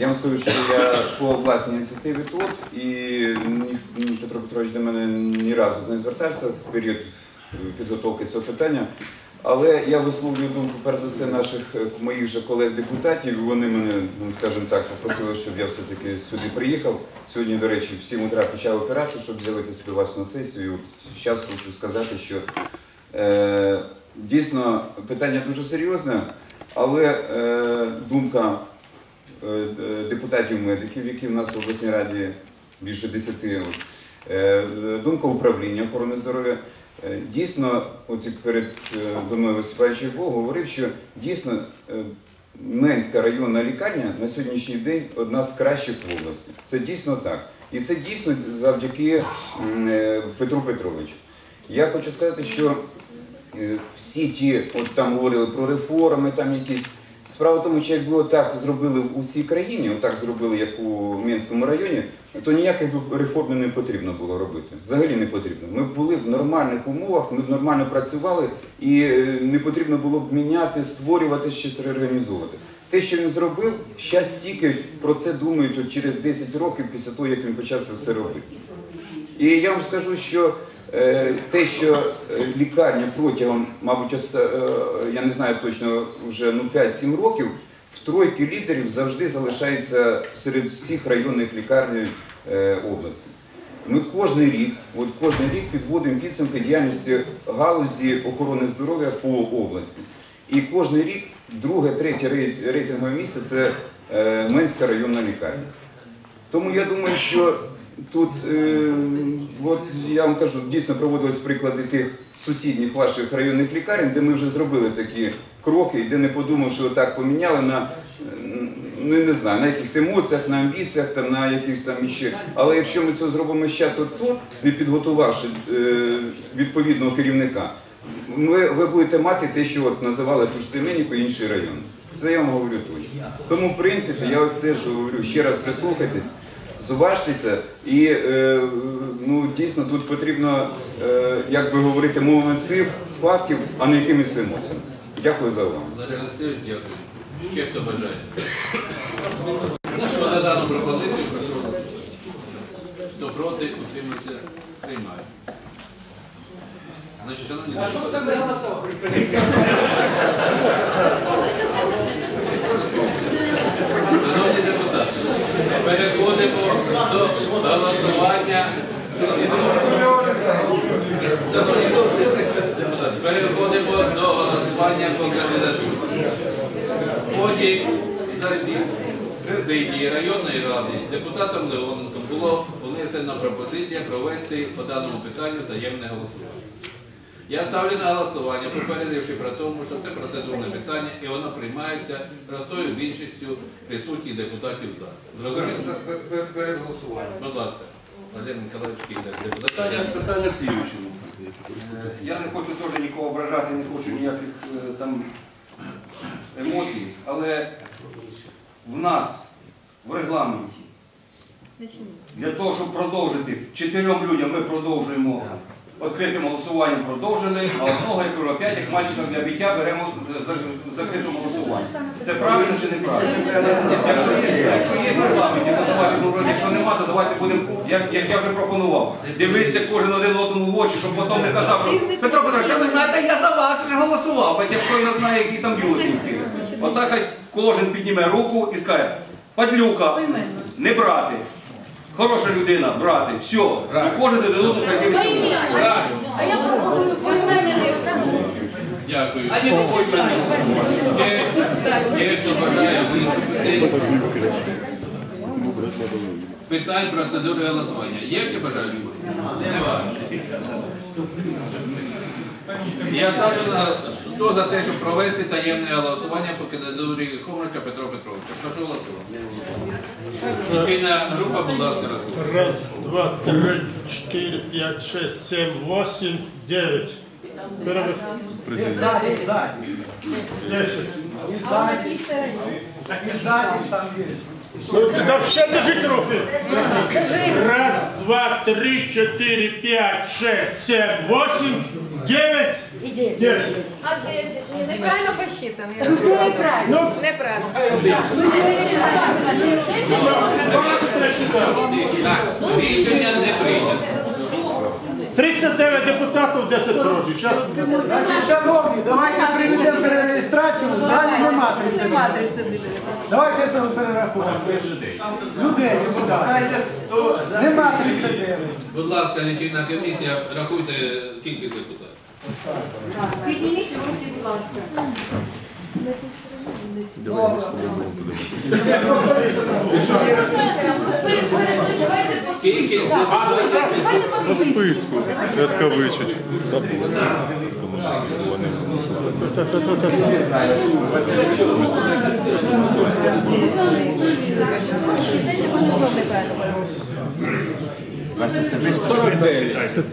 Я вам скажу, що я по власній ініціативі тут, і Петро Петрович до мене ні разу не звертався в період е, підготовки цього питання. Але я висловлюю думку перш за все наших е, моїх же колег-депутатів. Вони мене, ну скажімо так, попросили, щоб я все-таки сюди приїхав. Сьогодні, до речі, в 7 утра почав операцію, щоб з'явитися до вас на сесію. Зараз хочу сказати, що е, дійсно питання дуже серйозне, але е, думка депутатів-медиків, які в нас в обласній раді більше 10, е, думка управління охорони здоров'я. Е, Дійсно, от перед е, мною виступаючий Бог говорив, що дійсно е, Менська районна лікарня на сьогоднішній день одна з кращих в області. Це дійсно так. І це дійсно завдяки е, Петру Петровичу. Я хочу сказати, що е, всі ті, от там говорили про реформи, там якісь. Справа в тому, що якби отак зробили в усій країні, отак зробили, як у Мінському районі, то ніяких реформ не потрібно було робити. Взагалі не потрібно. Ми були в нормальних умовах, ми нормально працювали і е, не потрібно було б міняти, створювати щось реорганізовувати. Те, що він зробив, щас тільки про це думають от через 10 років після того, як він почав це все робити. І я вам скажу, що е, те, що е, лікарня протягом, мабуть, оста- е, я не знаю точно, вже ну, 5-7 років, в тройки лідерів завжди залишається серед всіх районних лікарень е, області. Ми кожен рік, от кожен рік підводимо підсумки діяльності галузі охорони здоров'я по області. І кожен рік друге, третє рейтингове місце це е, Менська районна лікарня. Тому я думаю, що тут, е, от я вам кажу, дійсно проводились приклади тих сусідніх ваших районних лікарень, де ми вже зробили такі кроки, і де не подумав, що так поміняли на ну не знаю, на якихось емоціях, на амбіціях, там, на якихось там іще. Але якщо ми це зробимо зараз от тут, не підготувавши е, відповідного керівника, ми, ви будете мати те, що от називали ту ж Семенівку і інший район. Це я вам говорю точно. Тому, в принципі, я ось теж говорю, ще раз прислухайтесь, зважтеся, і е, ну, дійсно тут потрібно, е, як би говорити, мовою цифр, фактів, а не якимись емоціями. Дякую за увагу. Ще хто бажає? Хто за дану пропозицію, прошу голосувати. Хто проти, утримується, приймає. Значить, шановні А що це не голосував? шановні депутати, переходимо до голосування. Переходимо до голосування по кандидатурі. В ході засідання президії районної ради депутатом Леоненком було внесена пропозиція провести по даному питанню таємне голосування. Я ставлю на голосування, попередивши про тому, що це процедурне питання і воно приймається простою більшістю присутніх депутатів за. Зрозуміло? Перед голосуванням. Будь ласка, Владимир Миколаївич Кігдар, депутат. Питання, питання в слідчому. Е, Я не хочу теж нікого ображати, не хочу ніяких е, там емоцій, але в нас в регламенті для того, щоб продовжити чотирьом людям, ми продовжуємо відкритим голосуванням продовжили, а одного, я кажу, опять як мальчика для биття беремо за- закритим голосуванням. Це правильно чи неправильно? Якщо є, якщо є в регламенті, то давайте, ну, якщо нема, то давайте будемо, як, як я вже пропонував, дивитися кожен один одному в очі, щоб потім не казав, що Петро Петрович, а ви знаєте, я за вас вже голосував, хоча хто його знає, які там бюлетні. Отак хай кожен підніме руку і скаже, падлюка, не брати. Хороша людина, брати, все. І кожен хай дивиться. в. А я пропоную поіменний Дякую. А не є, хто бажає виступити. Питань процедури голосування. Є хто бажає виступити? Немає. Я ставлю на хто за те, щоб провести таємне голосування по кандидатурі Хомрача Петро Петровича. Прошу голосувати. Лічильна група, будь ласка, рахуйте. Раз, два, три, четыре, пять, шесть, семь, восемь, девять. Ззаді, ззаді. десять. Так ззаді там є. Ну, да все держите руки. Раз, два, три, четыре, пять, шесть, семь, восемь, девять, десять. А 10? Ні, неправильно посчитаний. Неправильно. Неправильно. Неправильно. Рішення не прийнято. 39 депутатів, 10 проти. Щас Значить, шановні, давайте приведемо перереєстрацію, далі нема 39. Давайте перерахуємо. Людей, депутатів. Нема 39. Будь ласка, лічильна комісія, рахуйте кількість депутатів. Підніміть руки, будь ласка. Кількість депутатів. По списку. Рядка вичить.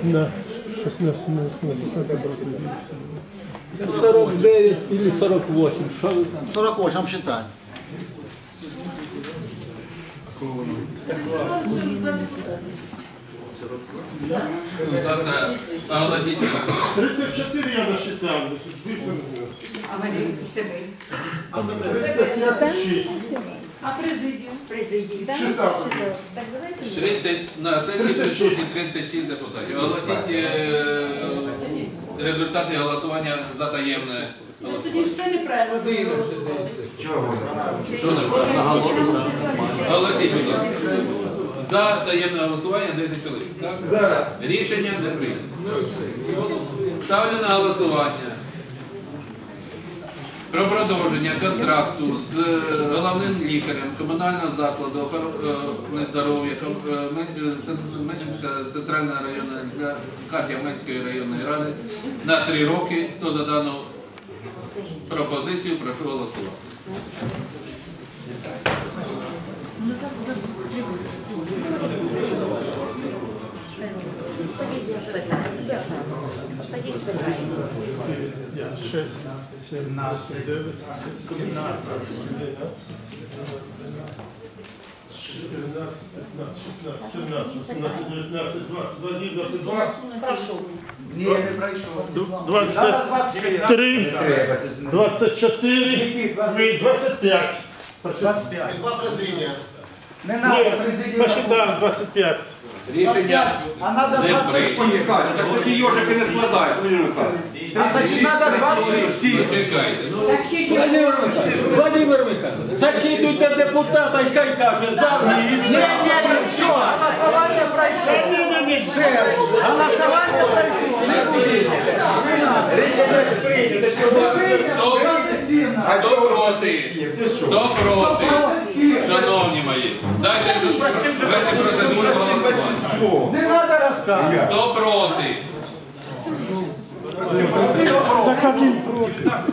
Да. 49 или 48, що ви там? 48 считай. Будь ласка, 34 я насчитав. А вони себе. 6. А президію? Президію. Считав. 30, на сесії присутні 36 депутатів. Оголосіть е, результати голосування за таємне Тоді голосування. все неправильно. Що неправильно? Оголосіть, будь ласка. За таємне голосування 10 чоловік. Так? Рішення не прийнято. Ставлю на голосування. Про продовження контракту з головним лікарем комунального закладу охорони здоров'я е, Ме- е, Цен- центральна районна лікарня Менської районної ради на три роки. Хто за дану пропозицію, прошу голосувати. Два, Ні, не пройшов. двадцать три, двадцать чотири, і двадцять п'ять. 25. Не Ні, треба президію. 25. Рішення А не 27. так тоді йожики не складають. А значить треба 27. Чекайте. Ну? Владимир Михайлович, зачитуйте депутата, хай каже, завтра. Ні, ні, ні, все, голосування пройшло. Ні, ні, ні, все. Голосування пройшло. Не буде. Хто, хто проти? Хто проти? Шановні мої, дайте весь процедуру голосування. Не треба розказувати. Хто проти?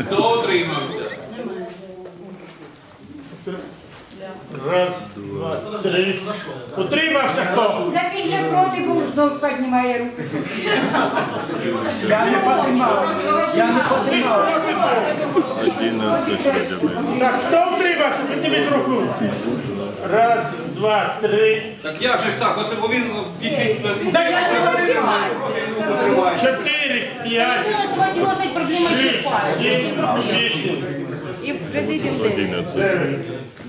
Хто утримався? Раз, два, три. Утримався хто? Так він же проти був, знов піднімає руку. Я не підтримав. Я не підтримав. 11 членів. Так, хто утримався? Підніміть руку. Раз, два, три, Так як же ж так? От бо він Так я не підтримав. чотири, п'ять, проблема шість, сім, вісім, И президент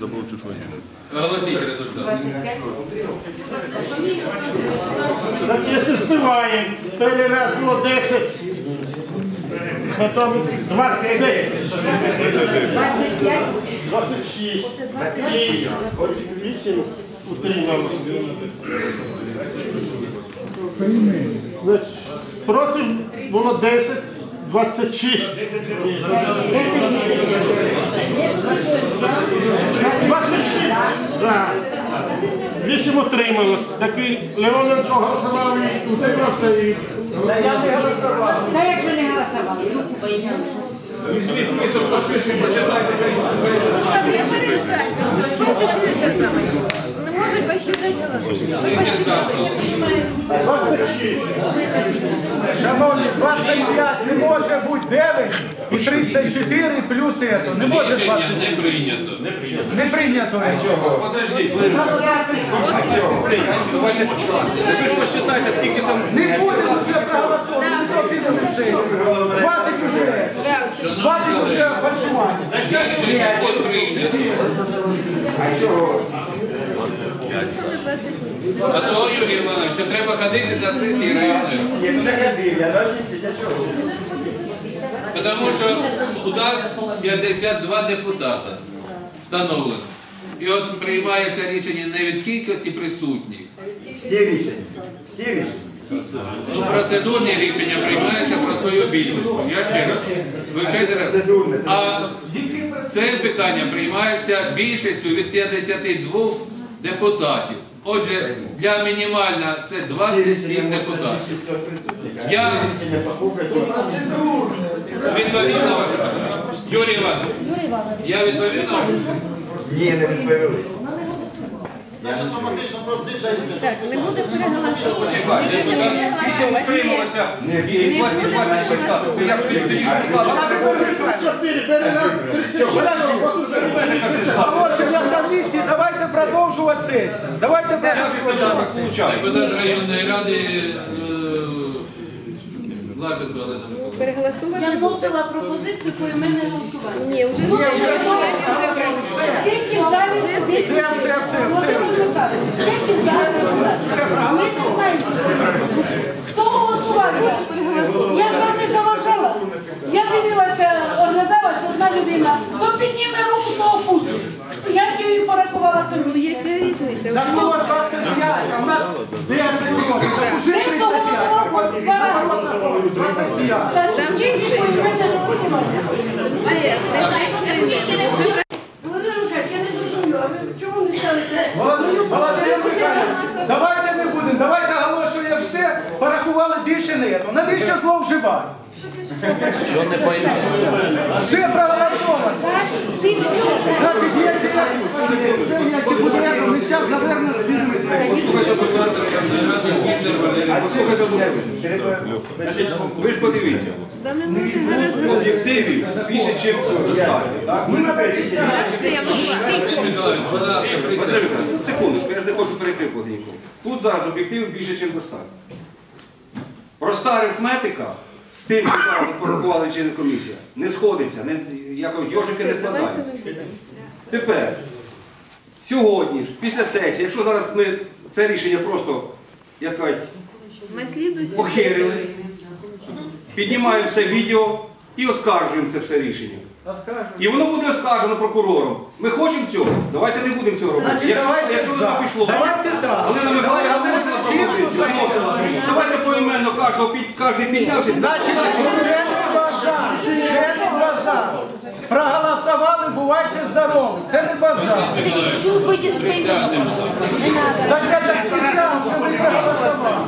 11. дев'ять. Добавчиш в 11. Оголосіть результат. Так, якщо збиваємо, перший раз було 10, потім 20, 26, і 8 утрималося. Проти було 10, 26. 26 за. 8 утрималось. Такий Леоненко голосував і утримався і Та я не голосував. Та як же не голосували? Руку підняли. Не может посчитать. Скільки за, шановні? 26. Шановні, 25 не може бути 9 і 34 плюс це. Не може Рішення 26. не прийнято. Не прийнято нічого. Подождіть, ви ж посчитайте, скільки там... Не буде вже все? Хватить уже. Хватить уже фальшування. Рішення не А того Юрій Іванович, що треба ходити на сесії районної. Я не ходив, я навіть не чого. Тому що у нас 52 депутата встановлено. І от приймається рішення не від кількості присутніх. Всі рішення. Всі рішення. Ну, процедурні рішення приймаються простою більшістю. Я ще раз. Вивчайте раз. А це питання приймається більшістю від 52 депутатів. Отже, для мінімальна це 27 депутатів. Я відповідно. Юрій Іванович, я відповів на ваше питання. Не відповіли. Так, не буде переголосувати. Чекайте, вісім утрималося, і 20 писати. То як тоді тоді що складно? Чотири, бери раз, Оголошення комісії, давайте продовжувати сесію. Давайте продовжувати. сесію. Депутат районної ради е, Олена Миколаївна. Переголосувати? Я вносила пропозицію по іменне голосування. Ні, вже Скільки в залі сидить? Володимир Михайлович, скільки в залі депутатів? Ми не знаємо. Хто голосував? Я ж вам не заважала. Я дивилася, оглядалася одна людина. То підніме руку, то опустить. Я її порахувала комісію. яка? Так було 25, а в нас 10 років. Давайте не будемо, давайте оголошуємо все, порахували більше не. Навіщо зловживати? Все проголосовано. Значить, все, ми зараз, наверное. Ви ж подивіться, Да не може зараз в об'єктиві більше, ніж достатньо. Ми. Миколаївич, секундочку, я ж не хочу перейти по нікому. Тут зараз об'єктивів більше, ніж достатньо. Проста арифметика з тим, що зараз порахували члени комісія, не сходиться, не, якось йожики не складаються. Тепер, сьогодні ж, після сесії, якщо зараз ми це рішення просто, як кажуть, похерили, піднімаємо це відео і оскаржуємо це все рішення. І воно буде оскаржено прокурором. Ми хочемо цього? Давайте не будемо цього робити. Значить, Якщо, давайте якщо за. воно пішло, Давайте так. Галина Михайлівна вносила пропозицію, вносила. Давайте поіменно кожного під кожен піднявся. Значить, це не базар, це не базар. Проголосували, бувайте здорові. Це не базар. Чого бити з. Так я так і знав, що ви проголосували.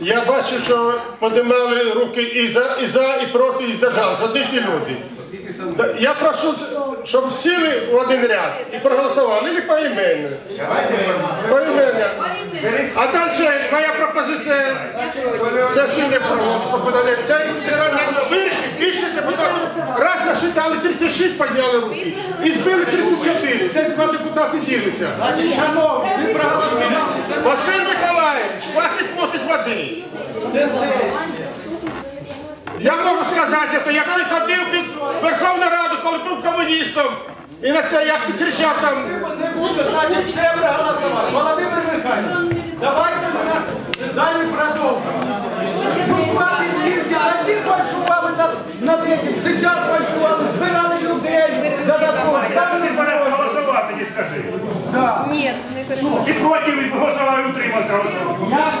Я бачу, що подимали руки і за, і за, і проти, і здержалися. Одні ті люди. Да, Я прошу, щоб сіли в один ряд і проголосували, і поіменно. Поіменно. А далі моя пропозиція сесійне пропадання. Це питання вирішить більше депутатів. Раз насчитали 36, підняли руки. І збили 34. Це два депутати ділися. Шановні, ви проголосували. Василь Миколаївич, хватить мотить води. Це сесія. Я можу сказати, то як ти ходив під Верховну Раду, коли був комуністом, і на це як ти кричав там. Не буде, значить, все проголосували. Володимир Михайлович, давайте ми далі продовжимо. Тоді фальшували над, этим, зараз фальшували, збирали людей, додатково, ставили голосувати, не скажи. Да. Ні, не переголосувати. І проти голосував, і утримався голосував. Я